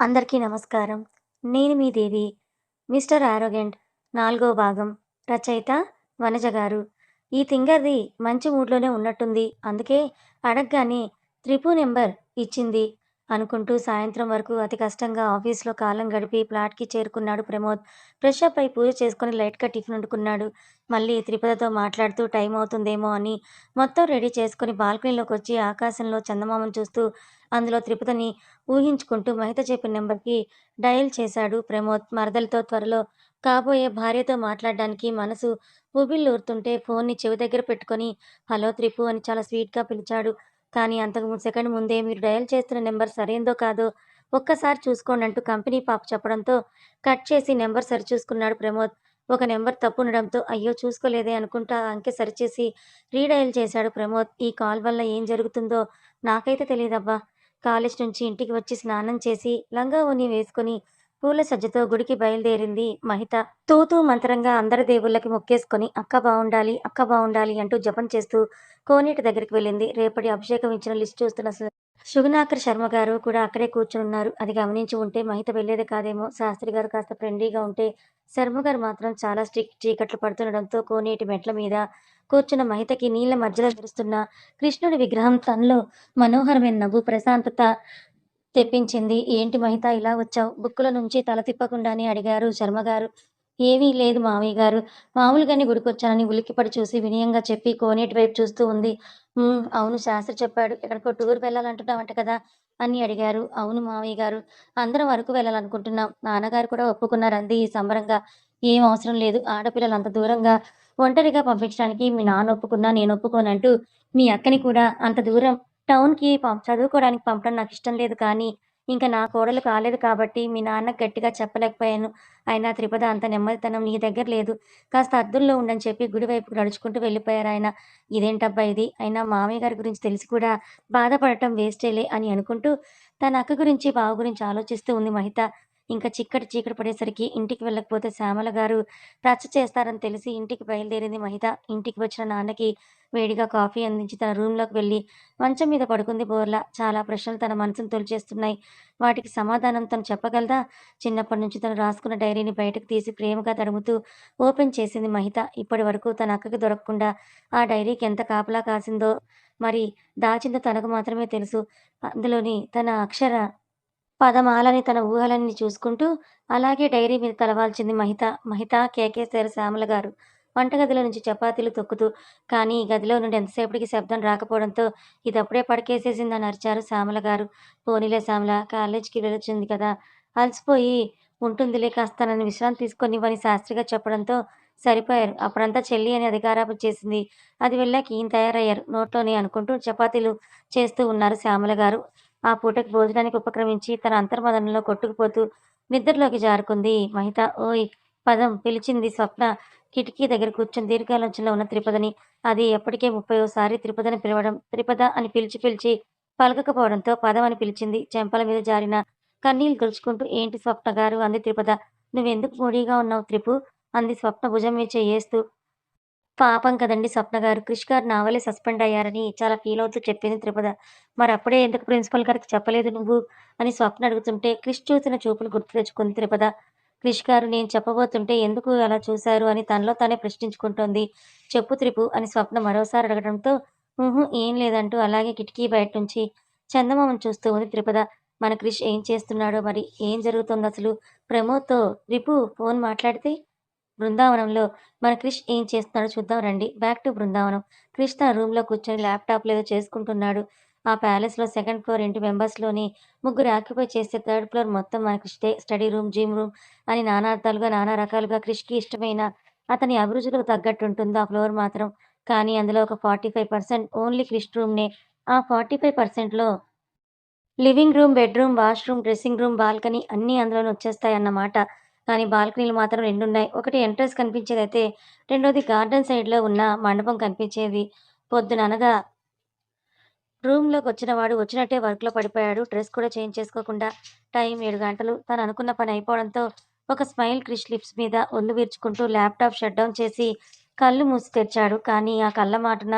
అందరికీ నమస్కారం. నేను మీ దేవి. 'మిస్టర్ ఆరోగెంట్' నాలుగో భాగం. రచయిత వనజ గారు. ఈ తింగర్ది మంచి మూడ్‌లోనే ఉన్నట్టుంది. అందుకే అడగగానే త్రిపు నెంబర్ ఇచ్చింది అనుకుంటూ సాయంత్రం వరకు అతి కష్టంగా ఆఫీస్‌లో కాలం గడిపి ప్లాట్కి చేరుకున్నాడు ప్రమోద్. ఫ్రెష్ అప్ అయి పూజ చేసుకుని లైట్‌గా టిఫిన్ వండుకున్నాడు. మళ్ళీ త్రిపదతో మాట్లాడుతూ టైం అవుతుందేమో అని మొత్తం రెడీ చేసుకొని బాల్కనీలోకొచ్చి ఆకాశంలో చందమామను చూస్తూ అందులో త్రిపుతని ఊహించుకుంటూ మహిత చెప్పిన నెంబర్‌కి డయల్ చేశాడు ప్రమోద్. మరదలతో త్వరలో కాబోయే భార్యతో మాట్లాడడానికి మనసు ఊబిల్లూరుతుంటే ఫోన్ని చెవి దగ్గర పెట్టుకొని హలో త్రిపు అని చాలా స్వీట్‌గా పిలిచాడు. కానీ అంతకు సెకండ్ ముందే మీరు డయల్ చేస్తున్న నెంబర్ సరైందో కాదో ఒక్కసారి చూసుకోండి అంటూ కంపెనీ పాప చెప్పడంతో కట్ చేసి నెంబర్ సరిచూసుకున్నాడు ప్రమోద్. ఒక నెంబర్ తప్పుండడంతో అయ్యో చూసుకోలేదే అనుకుంటా అంకె సరిచేసి రీడయల్ చేశాడు ప్రమోద్. ఈ కాల్ వల్ల ఏం జరుగుతుందో నాకైతే తెలియదబ్బా కాలేజ్ నుంచి ఇంటికి వచ్చి స్నానం చేసి లంగా ఓణి వేసుకొని పూల సజ్జతో గుడికి బయలుదేరింది మహిత. తూతూ మంత్రంగా అందరి దేవుళ్ళకి మొక్కేసుకొని అక్క బాగుండాలి అక్క బాగుండాలి అంటూ జపం చేస్తూ కోనేటి దగ్గరికి వెళ్ళింది. రేపటి అభిషేకం ఇచ్చిన లిస్ట్ చూస్తున్న సుగుణాకర్ శర్మ గారు కూడా అక్కడే కూర్చునున్నారు. అది గమనించి ఉంటే మహిత వెళ్ళేది కాదేమో! శాస్త్రి గారు కాస్త ఫ్రెండ్లీగా ఉంటే శర్మ గారు మాత్రం చాలా స్ట్రిక్ట్. చీకట్లు పడుతుండడంతో కోనేటి మెట్ల మీద కూర్చున్న మహితకి నీళ్ళ మధ్యలో మెరుస్తున్న కృష్ణుడి విగ్రహం తనలో మనోహరమైన నవ్వు, ప్రశాంతత తెప్పించింది. ఏంటి మహిత ఇలా వచ్చావు బుక్కుల నుంచి తల తిప్పకుండానే అడిగారు శర్మగారు. ఏమీ లేదు మావయ్య గారు మామూలుగానే గుడికొచ్చానని ఉలిక్కిపడి చూసి వినయంగా చెప్పి కోనేటి వైపు చూస్తూ ఉంది. అవును శాస్త్రి చెప్పాడు. ఎక్కడికో టూర్ వెళ్ళాలంటున్నామంట కదా! అని అడిగారు. అవును మావయ్య గారు అందరం అరకు వెళ్ళాలనుకుంటున్నాం. నాన్నగారు కూడా ఒప్పుకున్నారు అంది సంబరంగా. ఏం అవసరం లేదు. ఆడపిల్లలు అంత దూరంగా ఒంటరిగా పంపించడానికి మీ నాన్న ఒప్పుకున్నా నేను ఒప్పుకోనంటూ మీ అక్కని కూడా అంత దూరం టౌన్‌కి పంప చదువుకోడానికి పంపడం ఇష్టం లేదు కానీ ఇంకా నా కోడలు కాలేదు కాబట్టి మీ నాన్న గట్టిగా చెప్పలేకపోయాను. ఆయన త్రిపద అంత నెమ్మదితనం నీ దగ్గర లేదు. కాస్త అద్దుల్లో ఉండని చెప్పి గుడి వైపుకు నడుచుకుంటూ వెళ్ళిపోయారాయన. ఇదేంటబ్బా ఇది! అయినా మామయ్య గారి గురించి తెలిసి కూడా బాధపడటం వేస్టేలే అని అనుకుంటూ తన అక్క గురించి, బావ గురించి ఆలోచిస్తూ ఉంది మహిత. ఇంకా చిక్కటి చీకటి పడేసరికి ఇంటికి వెళ్ళకపోతే శ్యామల గారు రచ్చ చేస్తారని తెలిసి ఇంటికి బయలుదేరింది మహిత. ఇంటికి వచ్చిన నాన్నకి వేడిగా కాఫీ అందించి తన రూమ్‌లోకి వెళ్ళి మంచం మీద పడుకుంది బోర్లా. చాలా ప్రశ్నలు తన మనసును తొలిచేస్తున్నాయి. వాటికి సమాధానం తను చెప్పగలదా? చిన్నప్పటి నుంచి తను రాసుకున్న డైరీని బయటకు తీసి ప్రేమగా తడుముతూ ఓపెన్ చేసింది మహిత. ఇప్పటి వరకు తన అక్కకి దొరకకుండా ఆ డైరీకి ఎంత కాపలా కాసిందో, మరి దాచిందో తనకు మాత్రమే తెలుసు. అందులోని తన అక్షర పదమాలని తన ఊహలన్నీ చూసుకుంటూ అలాగే డైరీ మీద తలవాల్చింది మహిత. మహిత కేకేశారు శ్యామలగారు వంటగదిలో నుంచి చపాతీలు తొక్కుతూ. కానీ గదిలో నుండి ఎంతసేపటికి శబ్దం రాకపోవడంతో ఇదప్పుడే పడకేసేసిందని అరిచారు శ్యామల గారు పోనీలే శ్యామల కాలేజీకి వెళ్ళొచ్చింది కదా! అలసిపోయి ఉంటుందిలే కాస్త నన్ను విశ్రాంతి తీసుకొనివ్వని శాస్త్రిగా చెప్పడంతో సరిపోయారు. అప్పుడంతా చెల్లి అని అధికారాపు చేసింది. అది వెళ్ళాక ఈయన తయారయ్యారు నోట్లోనే అనుకుంటూ చపాతీలు చేస్తూ ఉన్నారు శ్యామల గారు ఆ పూటకి భోజనానికి ఉపక్రమించి తన అంతర్మదనంలో కొట్టుకుపోతూ నిద్రలోకి జారుకుంది మహిత. ఓయ్ పదం పిలిచింది స్వప్న కిటికీ దగ్గర కూర్చొని దీర్ఘాలోచనలో ఉన్న త్రిపదని. అది అప్పటికే ముప్పయోసారి త్రిపదని పిలవడం. త్రిపద అని పిలిచి పిలిచి పలకకపోవడంతో పదం అని పిలిచింది. చెంపల మీద జారిన కన్నీళ్ళు తుడుచుకుంటూ ఏంటి స్వప్న గారు అంది త్రిపద. నువ్వెందుకు మూడీగా ఉన్నావు త్రిపు అంది స్వప్న భుజం మీద చేయేస్తూ పాపం కదండీ స్వప్నగారు. క్రిష్ గారు నా వల్లే సస్పెండ్ అయ్యారని చాలా ఫీల్ అవుతూ చెప్పింది త్రిపద. అప్పుడే ఎందుకు ప్రిన్సిపల్ గారికి చెప్పలేదు నువ్వు? అని స్వప్న అడుగుతుంటే క్రిష్ చూసిన చూపులు గుర్తు తెచ్చుకుంది త్రిపద. క్రిష్ గారు నేను చెప్పబోతుంటే ఎందుకు అలా చూశారు అని తనలో తానే ప్రశ్నించుకుంటోంది. చెప్పు త్రిపు అని స్వప్న మరోసారి అడగడంతో ఏం లేదంటూ అలాగే కిటికీ బయట నుంచి చందమామను చూస్తూ ఉంది త్రిపద. మన క్రిష్ ఏం చేస్తున్నాడో మరి? ఏం జరుగుతోందసలు? ప్రమోద్‌తో రిపు ఫోన్ మాట్లాడితే? బృందావనంలో మన క్రిష్ ఏం చేస్తున్నాడో చూద్దాం రండి. Back to Brindavanam. క్రిష్ తన రూమ్‌లో కూర్చొని ల్యాప్‌టాప్‌లో ఏదో చేసుకుంటున్నాడు. ఆ ప్యాలెస్‌లో సెకండ్ ఫ్లోర్ ఇంటి మెంబర్స్‌లోని ముగ్గురు ఆక్యుపై చేసే థర్డ్ ఫ్లోర్ మొత్తం మనకి స్టడీ రూమ్, జిమ్ రూమ్ అని నానార్థాలుగా, నానా రకాలుగా క్రిష్‌కి ఇష్టమైన అతని అభిరుచులకు తగ్గట్టుంటుంది ఆ ఫ్లోర్ మాత్రం. కానీ అందులో ఒక ఫార్టీ ఫైవ్ పర్సెంట్ ఓన్లీ క్రిష్ రూమ్‌నే. ఆ ఫార్టీ ఫైవ్ పర్సెంట్‌లో living room, bedroom, washroom, dressing room, balcony అన్నీ అందులోనే వచ్చేస్తాయన్నమాట. కానీ బాల్కనీలు మాత్రం రెండు ఉన్నాయి ఒకటి ఎంట్రన్స్ కనిపించేదైతే రెండోది గార్డెన్ సైడ్‌లో ఉన్న మండపం కనిపించేది. పొద్దుననగా వాడు వచ్చినట్టే వర్క్‌లో పడిపోయాడు. డ్రెస్ కూడా చేంజ్ చేసుకోకుండా. టైం ఏడు గంటలు. తను అనుకున్న పని అయిపోవడంతో ఒక స్మైల్ క్రిష్ లిప్స్ మీద ఒళ్ళు విరుచుకుంటూ ల్యాప్‌టాప్ షట్ డౌన్ చేసి కళ్ళు మూసి తెరిచాడు. కానీ ఆ కళ్ళ మాటన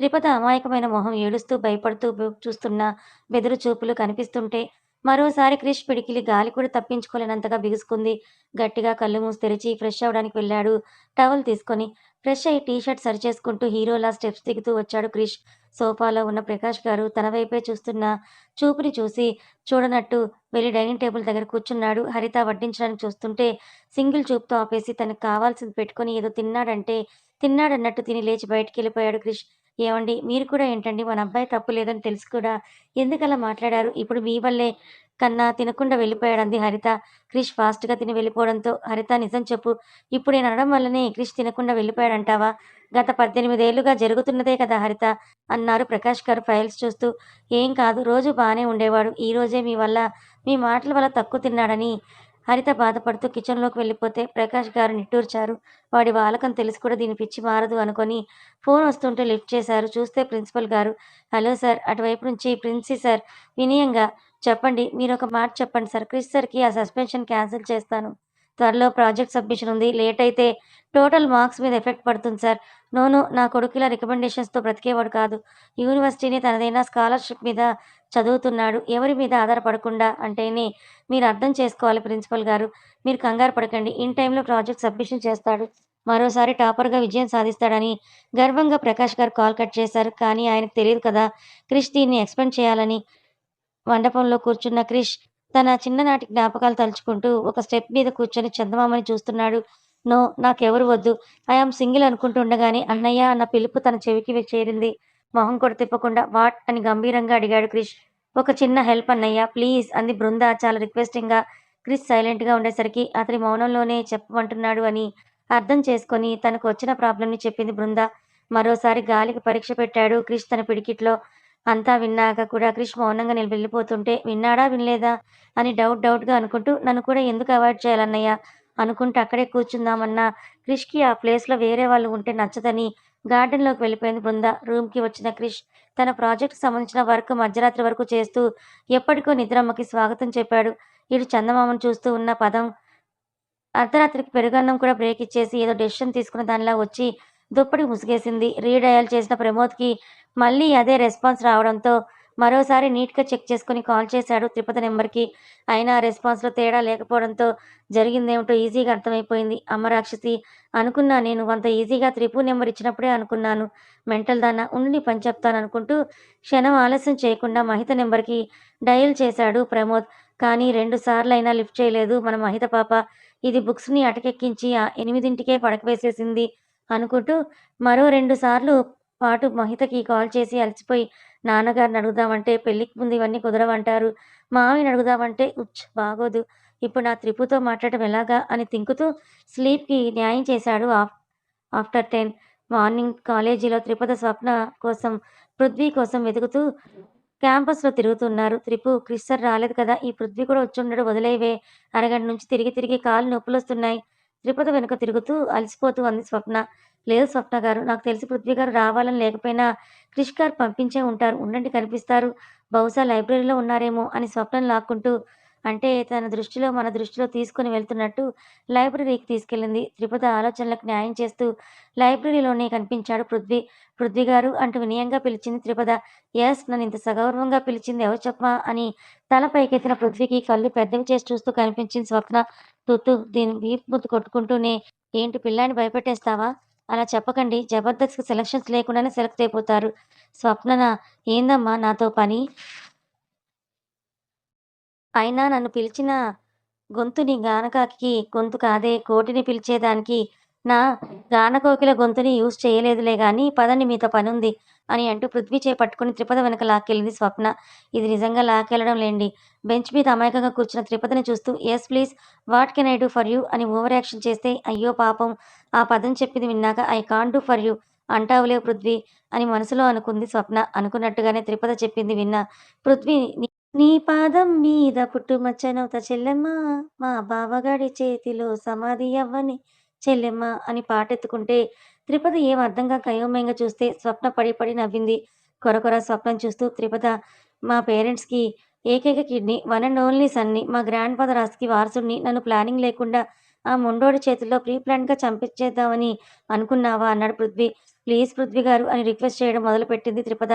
త్రిపద అమాయకమైన మొహం ఏడుస్తూ, భయపడుతూ చూస్తున్న బెదురు చూపులు కనిపిస్తుంటే మరోసారి క్రిష్ పిడికిలి గాలి కూడా తప్పించుకోలేనంతగా బిగుసుకుంది. గట్టిగా కళ్ళు మూసి తెరిచి ఫ్రెష్ అవ్వడానికి వెళ్ళాడు. టవల్ తీసుకొని ఫ్రెష్ అయి టీ షర్ట్ సరిచేసుకుంటూ హీరోలా స్టెప్స్ దిగుతూ వచ్చాడు క్రిష్. సోఫాలో ఉన్న ప్రకాష్ గారు తన వైపే చూస్తున్న చూపుని చూసి చూడనట్టు వెళ్ళి డైనింగ్ టేబుల్ దగ్గర కూర్చున్నాడు. హరిత వడ్డించడానికి చూస్తుంటే సింగిల్ చూపుతో ఆపేసి తనకు కావాల్సింది పెట్టుకొని ఏదో తిన్నాడంటే తిన్నాడన్నట్టు తిని లేచి బయటికెళ్ళిపోయాడు క్రిష్. ఏమండి మీరు కూడా ఏంటండి మన అబ్బాయి తప్పు లేదని తెలిసి కూడా ఎందుకలా మాట్లాడారు? ఇప్పుడు మీ వల్లే కన్నా తినకుండా వెళ్ళిపోయాడు అంది హరిత. క్రిష్ ఫాస్ట్‌గా తిని వెళ్ళిపోవడంతో హరిత నిజం చెప్పు. ఇప్పుడు నేను అనడం వల్లనే క్రిష్ తినకుండా వెళ్ళిపోయాడంటావా? గత పద్దెనిమిదేళ్ళుగా జరుగుతున్నదే కదా హరిత అన్నారు ప్రకాష్ గారు ఫైల్స్ చూస్తూ. ఏం కాదు రోజు బాగానే ఉండేవాడు. ఈ రోజే మీ వల్ల మీ మాటల వల్ల తక్కువ తిన్నాడని హరిత బాధపడుతూ కిచెన్‌లోకి వెళ్ళిపోతే ప్రకాష్ గారు నిట్టూర్చారు. వాడి వాలకం తెలిసి కూడా దీని పిచ్చి మారదు అనుకొని ఫోన్ వస్తుంటే లిఫ్ట్ చేశారు. చూస్తే ప్రిన్సిపల్ గారు. హలో సార్ అటువైపు నుంచి ప్రిన్సీ సార్ వినయంగా చెప్పండి మీరు ఒక మాట చెప్పండి సార్. క్రిష్ సార్‌కి ఆ సస్పెన్షన్ క్యాన్సిల్ చేస్తాను. త్వరలో ప్రాజెక్ట్ సబ్మిషన్ ఉంది. లేట్ అయితే టోటల్ మార్క్స్ మీద ఎఫెక్ట్ పడుతుంది సార్. నోను నా కొడుకు ఇలా రికమెండేషన్స్‌తో బ్రతికేవాడు కాదు. యూనివర్సిటీని తనదైన స్కాలర్‌షిప్ మీద చదువుతున్నాడు. ఎవరి మీద ఆధారపడకుండా అంటేనే మీరు అర్థం చేసుకోవాలి ప్రిన్సిపల్ గారు. మీరు కంగారు పడకండి. ఇన్ టైంలో ప్రాజెక్ట్ సబ్మిషన్ చేస్తాడు. మరోసారి టాపర్‌గా విజయం సాధిస్తాడని గర్వంగా ప్రకాష్ గారు కాల్ కట్ చేశారు. కానీ ఆయనకు తెలియదు కదా క్రిష్ దీన్ని ఎక్స్‌పెండ్ చేయాలని. మండపంలో కూర్చున్న క్రిష్ తన చిన్ననాటి జ్ఞాపకాలు తలుచుకుంటూ ఒక స్టెప్ మీద కూర్చొని చందమామని చూస్తున్నాడు. నో నాకెవరు వద్దు. ఐఆమ్ సింగిల్ అనుకుంటుండగానే అన్నయ్య అన్న పిలుపు తన చెవికి చేరింది. మొహం కూడా తిప్పకుండా వాట్ అని గంభీరంగా అడిగాడు క్రిష్. ఒక చిన్న హెల్ప్ అన్నయ్య ప్లీజ్ అంది బృంద చాలా రిక్వెస్టింగ్‌గా. క్రిష్ సైలెంట్‌గా ఉండేసరికి అతని మౌనంలోనే చెప్పమంటున్నాడు అని అర్థం చేసుకొని తనకు వచ్చిన ప్రాబ్లంని చెప్పింది బృంద. మరోసారి గాలికి పరీక్ష పెట్టాడు క్రిష్ తన పిడికిట్లో. అంతా విన్నాక కూడా క్రిష్ మౌనంగా నేను వెళ్ళిపోతుంటే విన్నాడా వినలేదా అని డౌట్ డౌట్‌గా అనుకుంటూ నన్ను కూడా ఎందుకు అవాయిడ్ చేయాలన్నయ్య అనుకుంటూ అక్కడే కూర్చుందామన్నా క్రిష్‌కి ఆ ప్లేస్‌లో వేరే వాళ్ళు ఉంటే నచ్చదని గార్డెన్‌లోకి వెళ్ళిపోయింది బృంద. రూమ్‌కి వచ్చిన క్రిష్ తన ప్రాజెక్ట్‌కి సంబంధించిన వర్క్ మధ్యరాత్రి వరకు చేస్తూ ఎప్పటికో నిద్రమ్మకి స్వాగతం చెప్పాడు. ఇటు చందమామను చూస్తూ ఉన్న పదం అర్ధరాత్రికి పెరుగన్నం కూడా బ్రేక్ ఇచ్చేసి ఏదో డెసిషన్ తీసుకున్న దానిలా వచ్చి దుప్పటి ముసుగేసింది. రీడయల్ చేసిన ప్రమోద్‌కి మళ్ళీ అదే రెస్పాన్స్ రావడంతో మరోసారి నీట్‌గా చెక్ చేసుకొని కాల్ చేశాడు తిరుపతి నెంబర్‌కి. అయినా రెస్పాన్స్‌లో తేడా లేకపోవడంతో జరిగిందేమిటో ఈజీగా అర్థమైపోయింది. అమరాక్షసి అనుకున్నా నేను అంత ఈజీగా త్రిపు నెంబర్ ఇచ్చినప్పుడే అనుకున్నాను. మెంటల్ దానా ఉండి పని చెప్తాను అనుకుంటూ క్షణం ఆలస్యం చేయకుండా మహిత నెంబర్‌కి డయల్ చేశాడు ప్రమోద్. కానీ రెండు సార్లయినా లిఫ్ట్ చేయలేదు మన మహిత పాప. ఇది బుక్స్‌ని అటకెక్కించి ఆ ఎనిమిదింటికే పడకవేసేసింది అనుకుంటూ మరో రెండు సార్లు పాటు మహితకి కాల్ చేసి అలసిపోయి నాన్నగారిని అడుగుదామంటే పెళ్ళికి ముందు ఇవన్నీ కుదరవంటారు. మావయ్యని అడుగుదామంటే ఉచ్ బాగోదు. ఇప్పుడు నా త్రిపుతో మాట్లాడటం ఎలాగా అని తింకుతూ స్లీప్‌కి న్యాయం చేశాడు ఆఫ్ ఆఫ్టర్ 10 మార్నింగ్ కాలేజీలో త్రిపద స్వప్న కోసం పృథ్వీ కోసం వెతుకుతూ క్యాంపస్‌లో తిరుగుతున్నారు. త్రిపు క్రిస్టర్ రాలేదు కదా! ఈ పృథ్వీ కూడా వచ్చుండడు వదిలేవే అరగంట నుంచి తిరిగి తిరిగి కాలు నొప్పులు వస్తున్నాయి త్రిపద వెనుక తిరుగుతూ అలసిపోతూ అంది స్వప్న. లేదు స్వప్న గారు. నాకు తెలిసి పృథ్వీ గారు రావాలని లేకపోయినా క్రిష్ గారు పంపించే ఉంటారు. ఉండండి కనిపిస్తారు. బహుశా లైబ్రరీలో ఉన్నారేమో అని స్వప్నను లాక్కుంటూ అంటే తన దృష్టిలో మన దృష్టిలో తీసుకొని వెళ్తున్నట్టు లైబ్రరీకి తీసుకెళ్ళింది. త్రిపద ఆలోచనలకు న్యాయం చేస్తూ లైబ్రరీలోనే కనిపించాడు పృథ్వీ. పృథ్వీ గారు అంటూ వినయంగా పిలిచింది త్రిపద. ఎస్ నన్ను ఇంత సగౌరవంగా పిలిచింది ఎవరు చెప్పమా అని తల పైకెత్తిన పృథ్వీకి కళ్ళు పెద్దవి చేసి చూస్తూ కనిపించింది స్వప్న. తుత్తు దీని వీపు ముద్దు కొట్టుకుంటూనే ఏంటి పిల్లాన్ని భయపెట్టేస్తావా? అలా చెప్పకండి. జబర్దస్త్‌కి సెలక్షన్స్ లేకుండానే సెలెక్ట్ అయిపోతారు. స్వప్ననా ఏందమ్మా నాతో పని? అయినా నన్ను పిలిచిన గొంతుని గానకాకి గొంతు కాదే కోటిని పిలిచేదానికి నా గానకోకిల గొంతుని యూజ్ చేయలేదులే కానీ పదండి మీతో పనుంది అని అంటూ పృథ్వీ చేయి పట్టుకుని త్రిపద వెనక లాక్కెళ్ళింది స్వప్న. ఇది నిజంగా లాక్కెళ్ళడం లేండి. బెంచ్ మీద అమాయకంగా కూర్చున్న త్రిపదని చూస్తూ yes please what can I do for you అని ఓవర్ యాక్షన్ చేస్తే అయ్యో పాపం ఆ పదం చెప్పింది విన్నాక I can't do for you అంటావులే Prithvi అని మనసులో అనుకుంది స్వప్న. అనుకున్నట్టుగానే త్రిపద చెప్పింది విన్న పృథ్వీ నీ నీ పాదం మీద పుట్టుమచ్చనవుత చెల్లెమ్మ మా బావగాడి చేతిలో సమాధి అవ్వని చెల్లెమ్మ అని పాటెత్తుకుంటే త్రిపద ఏం అర్థంగా కాక చూస్తే స్వప్న పడి పడి నవ్వింది. కొరకొర స్వప్నం చూస్తూ త్రిపద మా పేరెంట్స్‌కి ఏకైక కిడ్నీ వన్ అండ్ ఓన్లీ సన్‌ని మా గ్రాండ్ ఫాదర్ ఆస్తికి వారసుడిని నన్ను ప్లానింగ్ లేకుండా ఆ మొండోడి చేతుల్లో ప్రీ ప్లాన్గా చంపించేద్దామని అనుకున్నావా? అన్నాడు పృథ్వీ. ప్లీజ్ పృథ్వీ గారు అని రిక్వెస్ట్ చేయడం మొదలుపెట్టింది త్రిపద.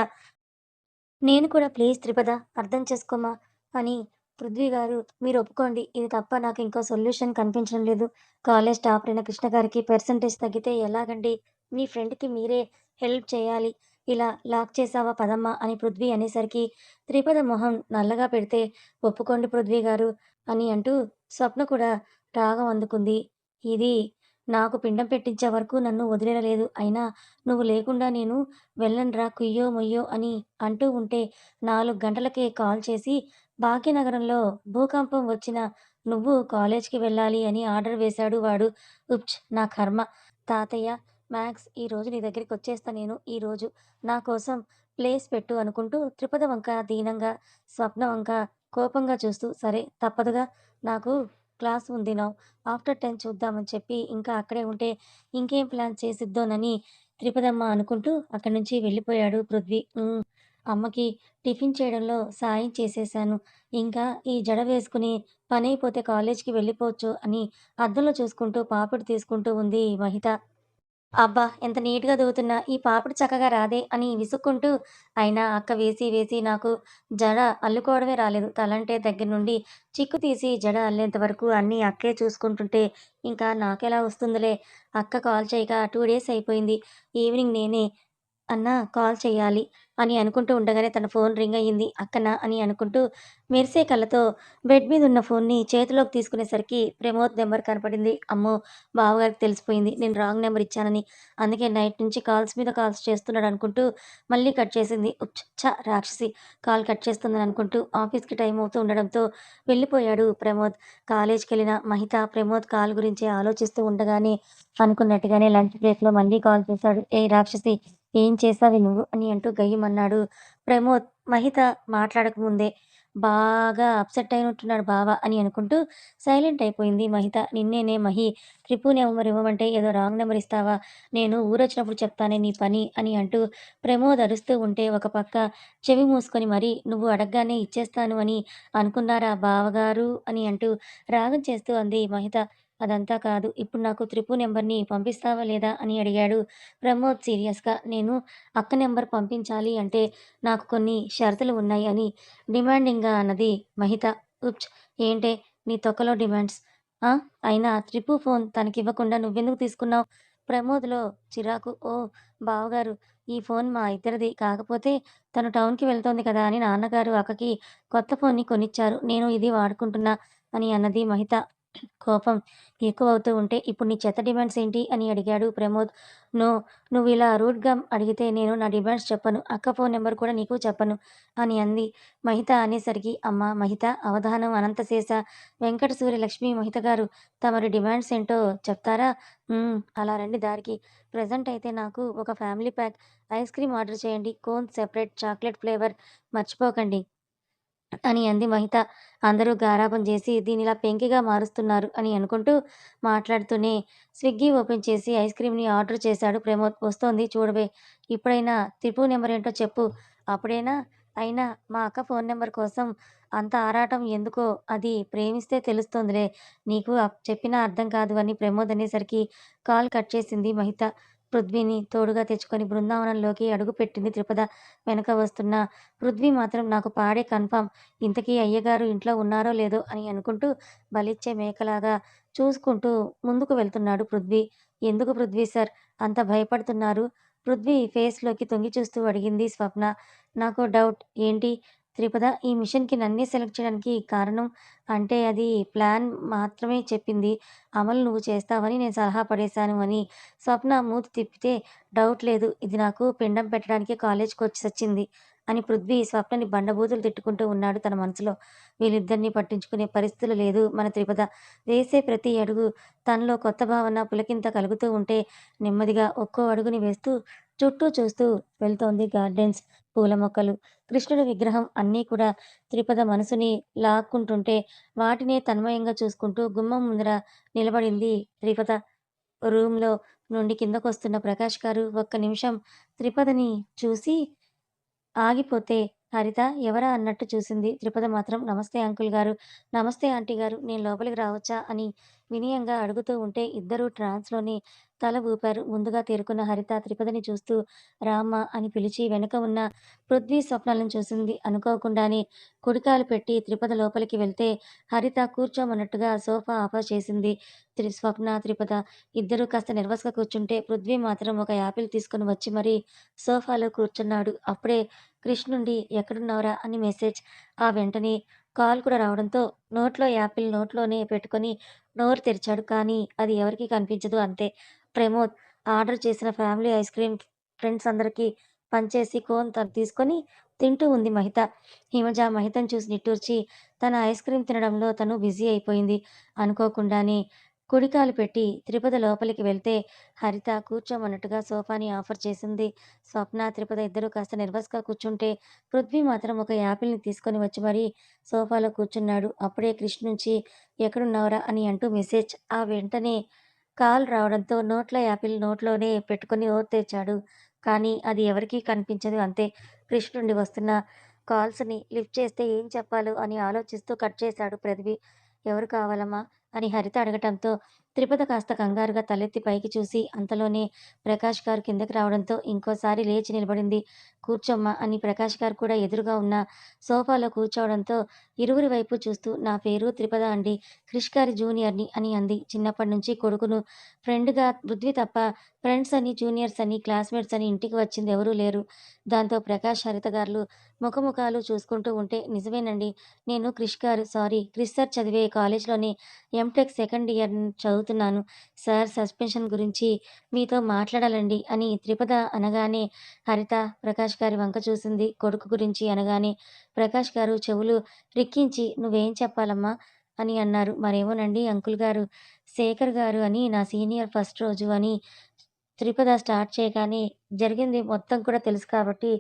నేను కూడా ప్లీజ్ త్రిపద అర్థం చేసుకోమా అని పృథ్వీ గారు మీరు ఒప్పుకోండి. ఇది తప్ప నాకు ఇంకో సొల్యూషన్ కనిపించడం లేదు. కాలేజ్ టాపర్ అయిన కృష్ణ గారికి పర్సెంటేజ్ తగ్గితే ఎలాగండి? మీ ఫ్రెండ్‌కి మీరే హెల్ప్ చేయాలి. ఇలా లాక్ చేసావా పదమ్మా అని పృథ్వీ అనేసరికి త్రిపద మొహం నల్లగా పెడితే ఒప్పుకోండి పృథ్వీ గారు అని అంటూ స్వప్న కూడా రాగం అందుకుంది. ఇది నాకు పిండం పెట్టించే వరకు నన్ను వదిలేయలేదు. అయినా నువ్వు లేకుండా నేను వెళ్ళనురా కుయ్యో ముయ్యో అని అంటూ ఉంటే నాలుగు గంటలకే కాల్ చేసి భాగ్యనగరంలో భూకంపం వచ్చిన నువ్వు కాలేజ్‌కి వెళ్ళాలి అని ఆర్డర్ వేశాడు వాడు. ఉప్చ్ నా కర్మ. తాతయ్య మ్యాక్స్ ఈరోజు నీ దగ్గరికి వచ్చేస్తా నేను ఈరోజు. నా కోసం ప్లేస్ పెట్టు అనుకుంటూ త్రిపద వంక దీనంగా, స్వప్న వంక కోపంగా చూస్తూ సరే తప్పదుగా నాకు క్లాస్ ఉంది నా ఆఫ్టర్ 10 చూద్దామని చెప్పి ఇంకా అక్కడే ఉంటే ఇంకేం ప్లాన్ చేసిద్దోనని త్రిపదమ్మ అనుకుంటూ అక్కడి నుంచి వెళ్ళిపోయాడు పృథ్వీ. అమ్మకి టిఫిన్ చేయడంలో సాయం చేసేశాను. ఇంకా ఈ జడ వేసుకుని పని అయిపోతే కాలేజ్‌కి వెళ్ళిపోవచ్చు అని అద్దంలో చూసుకుంటూ పాపిడి తీసుకుంటూ ఉంది మహిత. అబ్బా! ఎంత నీట్‌గా దువ్వుతున్నా ఈ పాపిడి చక్కగా రాదే అని విసుక్కుంటూ అయినా అక్క వేసి వేసి నాకు జడ అల్లుకోవడమే రాలేదు. తలంటే దగ్గర నుండి చిక్కు తీసి జడ అల్లేంత వరకు అన్నీ అక్కే చూసుకుంటుంటే ఇంకా నాకెలా వస్తుందిలే. అక్క కాల్ చేయక టూ డేస్ అయిపోయింది. ఈవినింగ్ నేనే అన్నా కాల్ చేయాలి అని అనుకుంటూ ఉండగానే తన ఫోన్ రింగ్ అయ్యింది. అక్కనా అని అనుకుంటూ మెరిసే కళ్ళతో బెడ్ మీద ఉన్న ఫోన్‌ని చేతిలోకి తీసుకునేసరికి ప్రమోద్ నెంబర్ కనపడింది. అమ్మో! బావగారికి తెలిసిపోయింది నేను రాంగ్ నెంబర్ ఇచ్చానని. అందుకే నైట్ నుంచి కాల్స్ మీద కాల్స్ చేస్తున్నాడు అనుకుంటూ మళ్ళీ కట్ చేసింది. ఉచ్చ రాక్షసి కాల్ కట్ చేస్తుందని అనుకుంటూ ఆఫీస్‌కి టైం అవుతూ ఉండడంతో వెళ్ళిపోయాడు ప్రమోద్. కాలేజ్కి వెళ్ళిన మహిత ప్రమోద్ కాల్ గురించి ఆలోచిస్తూ ఉండగానే అనుకున్నట్టుగానే లంచ్ బ్రేక్‌లో మళ్ళీ కాల్ చేశాడు. ఏ రాక్షసి ఏం చేసావి నువ్వు అని అంటూ గయ్యమన్నాడు ప్రమోద్. మహిత మాట్లాడకముందే బాగా అప్సెట్ అయినట్టున్నాడు బావ అని అనుకుంటూ సైలెంట్ అయిపోయింది మహిత. నిన్నేనే మహి త్రిపు నెంబర్ ఇవ్వమంటే ఏదో రాంగ్ నెంబర్ ఇస్తావా? నేను ఊరొచ్చినప్పుడు చెప్తానే నీ పని అని అంటూ ప్రమోద్ అరుస్తూ ఉంటే ఒక పక్క చెవి మూసుకొని మరీ నువ్వు అడగగానే ఇచ్చేస్తాను అని అనుకున్నారా బావగారు అని అంటూ రాగం చేస్తూ అంది మహిత. అదంతా కాదు. ఇప్పుడు నాకు త్రిపు నెంబర్‌ని పంపిస్తావా లేదా అని అడిగాడు ప్రమోద్ సీరియస్‌గా. నేను అక్క నెంబర్ పంపించాలి అంటే నాకు కొన్ని షరతులు ఉన్నాయి అని డిమాండింగ్‌గా అన్నది మహిత. ఉచ్ ఏంటే నీ తొక్కలో డిమాండ్స్? అయినా త్రిపు ఫోన్ తనకివ్వకుండా నువ్వెందుకు తీసుకున్నావు ప్రమోద్‌లో చిరాకు. ఓ బావగారు ఈ ఫోన్ మా ఇద్దరిది. కాకపోతే తను టౌన్‌కి వెళ్తోంది కదా అని నాన్నగారు అక్కకి కొత్త ఫోన్‌ని కొనిచ్చారు. నేను ఇది వాడుకుంటున్నా అని అన్నది మహిత. కోపం ఎక్కువవుతూ ఉంటే ఇప్పుడు నీ చెత్త డిమాండ్స్ ఏంటి? అని అడిగాడు ప్రమోద్. నో నువ్వు ఇలా రూడ్‌గా అడిగితే నేను నా డిమాండ్స్ చెప్పను. అక్క ఫోన్ నెంబర్ కూడా నీకు చెప్పను అని అంది మహిత అనేసరికి అమ్మ మహిత అవధానం అనంతశేష వెంకట సూర్యలక్ష్మి మహిత గారు తమరి డిమాండ్స్ ఏంటో చెప్తారా? అలా రండి దారికి. ప్రజెంట్ అయితే నాకు ఒక family pack ice cream order చేయండి. కోన్ సెపరేట్ చాక్లెట్ ఫ్లేవర్ మర్చిపోకండి. అని అంది మహిత. అందరూ గారాబం చేసి దీనిలా పెంకిగా మారుస్తున్నారు అని అనుకుంటూ మాట్లాడుతూనే స్విగ్గీ ఓపెన్ చేసి ఐస్ క్రీమ్‌ని ఆర్డర్ చేశాడు ప్రమోద్. వస్తోంది చూడవే. ఇప్పుడైనా త్రిపు నెంబర్ ఏంటో చెప్పు. అప్పుడైనా అయినా మా అక్క ఫోన్ నెంబర్ కోసం అంత ఆరాటం ఎందుకో అది ప్రేమిస్తే తెలుస్తోందిలే. నీకు చెప్పినా అర్థం కాదు అని ప్రమోద్ అనేసరికి కాల్ కట్ చేసింది మహిత. పృథ్వీని తోడుగా తెచ్చుకొని బృందావనంలోకి అడుగుపెట్టింది త్రిపద. వెనక వస్తున్న పృథ్వీ మాత్రం నాకు పాడే కన్ఫర్మ్. ఇంతకీ అయ్యగారు ఇంట్లో ఉన్నారో లేదో అని అనుకుంటూ బలిచ్చే మేకలాగా చూసుకుంటూ ముందుకు వెళ్తున్నాడు పృథ్వీ. ఎందుకు పృథ్వీ సార్ అంత భయపడుతున్నారు? పృథ్వీ ఫేస్‌లోకి తొంగి చూస్తూ అడిగింది స్వప్న. నాకు డౌట్. ఏంటి? త్రిపద ఈ మిషన్‌కి నన్నే సెలెక్ట్ చేయడానికి కారణం? అంటే అది ప్లాన్ మాత్రమే చెప్పింది. అమలు నువ్వు చేస్తావని నేను సలహా పడేశాను అని స్వప్న మూతి తిప్పితే డౌట్ లేదు. ఇది నాకు పిండం పెట్టడానికి కాలేజ్కి వచ్చి సచ్చింది అని పృథ్వీ స్వప్నని బండబూతులు తిట్టుకుంటూ ఉన్నాడు తన మనసులో. వీళ్ళిద్దరిని పట్టించుకునే పరిస్థితులు లేదు మన త్రిపద. వేసే ప్రతి అడుగు తనలో కొత్త భావన పులకింత కలుగుతూ ఉంటే నెమ్మదిగా ఒక్కో అడుగుని వేస్తూ చుట్టూ చూస్తూ వెళ్తోంది గార్డెన్స్, పూల మొక్కలు, కృష్ణుడి విగ్రహం అన్నీ కూడా త్రిపద మనసుని లాక్కుంటుంటే వాటినే తన్మయంగా చూసుకుంటూ గుమ్మం ముందర నిలబడింది త్రిపద. రూమ్‌లో నుండి కిందకొస్తున్న ప్రకాష్ గారు ఒక్క నిమిషం త్రిపదని చూసి ఆగిపోతే హరిత ఎవరా అన్నట్టు చూసింది. త్రిపద మాత్రం నమస్తే అంకుల్ గారు, నమస్తే ఆంటీ గారు నేను లోపలికి రావచ్చా అని వినయంగా అడుగుతూ ఉంటే ఇద్దరూ ట్రాన్స్‌లోనే తల ఊపారు. ముందుగా తేరుకున్న హరిత త్రిపదని చూస్తూ రామ అని పిలిచి వెనుక ఉన్న పృథ్వీ, స్వప్నాలను చూసింది. అనుకోకుండానే కుడికాలు పెట్టి త్రిపద లోపలికి వెళ్తే హరిత కూర్చోమన్నట్టుగా సోఫా ఆఫర్ చేసింది. త్రి స్వప్న, త్రిపద ఇద్దరూ కాస్త నెర్వస్‌గా కూర్చుంటే పృథ్వీ మాత్రం ఒక యాపిల్ తీసుకొని వచ్చి మరీ సోఫాలో కూర్చున్నాడు. అప్పుడే క్రిష్ నుండి ఎక్కడున్నావురా అని మెసేజ్. ఆ వెంటనే కాల్ కూడా రావడంతో నోట్లో యాపిల్ నోట్లోనే పెట్టుకొని నోరు తెరిచాడు. కానీ అది ఎవరికీ కనిపించదు అంతే. ప్రమోద్ ఆర్డర్ చేసిన ఫ్యామిలీ ఐస్ క్రీమ్ ఫ్రెండ్స్ అందరికీ పంచేసి కోన్ తను తీసుకొని తింటూ ఉంది మహిత. హిమజ మహితను చూసి నిట్టూర్చి తన ఐస్ క్రీమ్ తినడంలో తను బిజీ అయిపోయింది. అనుకోకుండానే కుడికాలు పెట్టి త్రిపద లోపలికి వెళ్తే హరిత కూర్చోమన్నట్టుగా సోఫాని ఆఫర్ చేసింది. స్వప్న, త్రిపద ఇద్దరూ కాస్త నర్వస్గా కూర్చుంటే పృథ్వీ మాత్రం ఒక యాపిల్‌ని తీసుకొని వచ్చి మరీ సోఫాలో కూర్చున్నాడు. అప్పుడే కృష్ణ నుంచి ఎక్కడున్నావురా అని అంటూ మెసేజ్. ఆ వెంటనే కాల్ రావడంతో నోట్ల యాపిల్ నోట్లోనే పెట్టుకొని ఓ తెచ్చాడు కానీ అది ఎవరికీ కనిపించదు అంతే. క్రిష్ నుండి వస్తున్న కాల్స్‌ని లిఫ్ట్ చేస్తే ఏం చెప్పాలో అని ఆలోచిస్తూ కట్ చేశాడు ప్రతిభి ఎవరు కావాలమ్మా? అని హరిత అడగటంతో త్రిపద కాస్త కంగారుగా తలెత్తి పైకి చూసి అంతలోనే ప్రకాష్ గారు కిందకి రావడంతో ఇంకోసారి లేచి నిలబడింది. కూర్చోమ్మా అని ప్రకాష్ గారు కూడా ఎదురుగా ఉన్న సోఫాలో కూర్చోవడంతో ఇరువురి వైపు చూస్తూ నా పేరు త్రిపద అండి. క్రిష్ గారి జూనియర్‌ని అని అంది. చిన్నప్పటి నుంచి కొడుకును ఫ్రెండ్‌గా పృథ్వీ తప్ప ఫ్రెండ్స్ అని, జూనియర్స్ అని, క్లాస్‌మేట్స్ అని ఇంటికి వచ్చింది ఎవరూ లేరు. దాంతో ప్రకాష్, హరిత గారు ముఖముఖాలు చూసుకుంటూ ఉంటే నిజమేనండి. నేను క్రిష్ గారు సారీ క్రిష్ సార్ చదివే కాలేజ్‌లోనే ఎంటెక్ సెకండ్ ఇయర్ చదువుతున్నాను. సార్ సస్పెన్షన్ గురించి మీతో మాట్లాడాలండి అని త్రిపద అనగానే హరిత ప్రకాష్ గారి వంక చూసింది. కొడుకు గురించి అనగానే ప్రకాష్ గారు చెవులు రిక్కించి నువ్వేం చెప్పాలమ్మా? అని అన్నారు. మరేమోనండి అంకుల్ గారు శేఖర్ గారు అని నా సీనియర్ ఫస్ట్ రోజు అని త్రిపద స్టార్ట్ చేయగానే జరిగింది మొత్తం కూడా తెలుసు కాబట్టి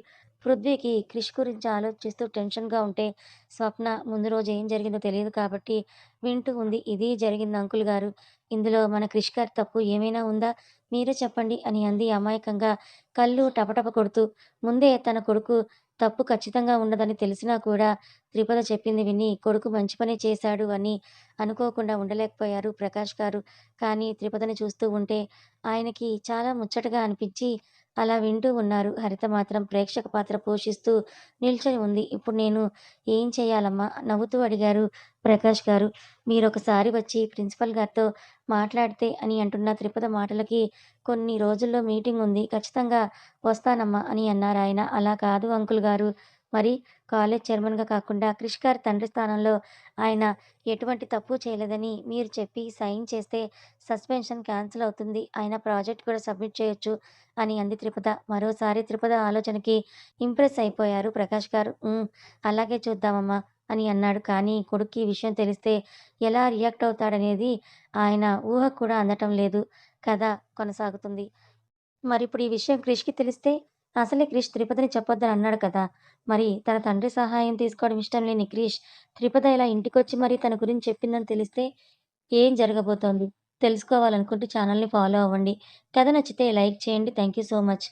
పృథ్వీకి క్రిష్ గురించి ఆలోచిస్తూ టెన్షన్‌గా ఉంటే స్వప్న ముందు రోజు ఏం జరిగిందో తెలియదు కాబట్టి వింటూ ఉంది. ఇది జరిగింది అంకుల్ గారు. ఇందులో మన క్రిష్ గారి తప్పు ఏమైనా ఉందా? మీరే చెప్పండి అని అంది అమాయకంగా కళ్ళు టపటప కొడుతూ. ముందే తన కొడుకు తప్పు ఖచ్చితంగా ఉండదని తెలిసినా కూడా త్రిపద చెప్పింది విని కొడుకు మంచి పనే చేశాడు అని అనుకోకుండా ఉండలేకపోయారు ప్రకాష్ గారు. కానీ త్రిపదని చూస్తూ ఉంటే ఆయనకి చాలా ముచ్చటగా అనిపించి అలా వింటూ ఉన్నారు. హరిత మాత్రం ప్రేక్షక పాత్ర పోషిస్తూ నిల్చొని ఉంది. ఇప్పుడు నేను ఏం చేయాలమ్మా? నవ్వుతూ అడిగారు ప్రకాష్ గారు. మీరొకసారి వచ్చి ప్రిన్సిపల్ గారితో మాట్లాడితే అని అంటున్న త్రిపద మాటలకి కొన్ని రోజుల్లో మీటింగ్ ఉంది. ఖచ్చితంగా వస్తానమ్మా అని అన్నారు ఆయన అలా కాదు అంకుల్ గారు. మరి కాలేజ్ చైర్మన్‌గా కాకుండా క్రిష్ గారి తండ్రి స్థానంలో ఆయన ఎటువంటి తప్పు చేయలేదని మీరు చెప్పి సైన్ చేస్తే సస్పెన్షన్ క్యాన్సిల్ అవుతుంది. ఆయన ప్రాజెక్ట్ కూడా సబ్మిట్ చేయొచ్చు అని అంది త్రిపద. మరోసారి త్రిపద ఆలోచనకి ఇంప్రెస్ అయిపోయారు ప్రకాష్ గారు. అలాగే చూద్దామమ్మా అని అన్నాడు. కానీ కొడుక్కి విషయం తెలిస్తే ఎలా రియాక్ట్ అవుతాడనేది ఆయన ఊహ కూడా అందటం లేదు. కథ కొనసాగుతుంది. మరిప్పుడు ఈ విషయం క్రిష్‌కి తెలిస్తే అసలే క్రిష్ త్రిపదని చెప్పొద్దని అన్నాడు కదా! మరి తన తండ్రి సహాయం తీసుకోవడం ఇష్టం లేని క్రిష్ త్రిపద ఇలా ఇంటికొచ్చి మరీ తన గురించి చెప్పిందని తెలిస్తే ఏం జరగబోతోంది? తెలుసుకోవాలనుకుంటే ఛానల్‌ని ఫాలో అవ్వండి. కథ నచ్చితే లైక్ చేయండి. Thank you so much.